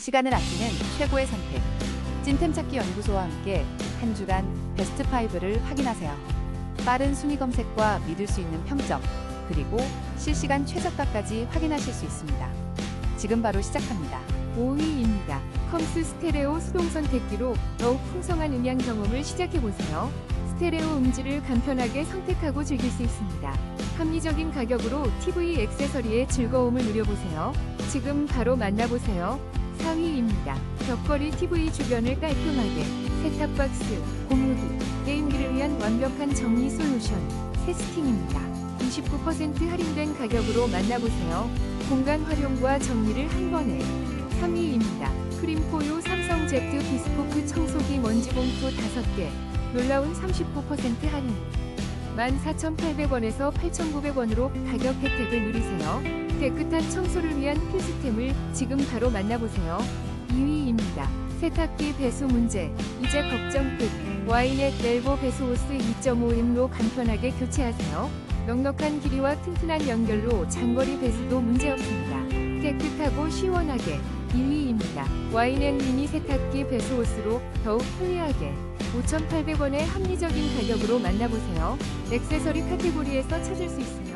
시간을 아끼는 최고의 선택. 찐템 찾기 연구소와 함께 한 주간 베스트 5를 확인하세요. 빠른 순위 검색과 믿을 수 있는 평점, 그리고 실시간 최저가까지 확인하실 수 있습니다. 지금 바로 시작합니다. 5위입니다. 컴스 스테레오 수동 선택기로 더욱 풍성한 음향 경험을 시작해보세요. 스테레오 음질을 간편하게 선택하고 즐길 수 있습니다. 합리적인 가격으로 TV 액세서리의 즐거움을 누려보세요. 지금 바로 만나보세요. 4위입니다. 벽걸이 TV 주변을 깔끔하게 셋탑박스, 고무기, 게임기를 위한 완벽한 정리 솔루션 세스팅입니다. 29% 할인된 가격으로 만나보세요. 공간 활용과 정리를 한 번에 3위입니다. 크림포유 삼성 제트 비스포크 청소기 먼지 봉투 5개 놀라운 39% 할인 14,800원에서 8,900원으로 가격 혜택을 누리세요. 깨끗한 청소를 위한 필수템을 지금 바로 만나보세요. 2위입니다. 세탁기 배수 문제 이제 걱정 끝 와이넷 넬보 배수 호스 2.5M로 간편하게 교체하세요. 넉넉한 길이와 튼튼한 연결로 장거리 배수도 문제없습니다. 깨끗하고 시원하게 2위입니다. 와인앤 미니 세탁기 배수 호스로 더욱 편리하게 5,800원의 합리적인 가격으로 만나보세요. 액세서리 카테고리에서 찾을 수 있습니다.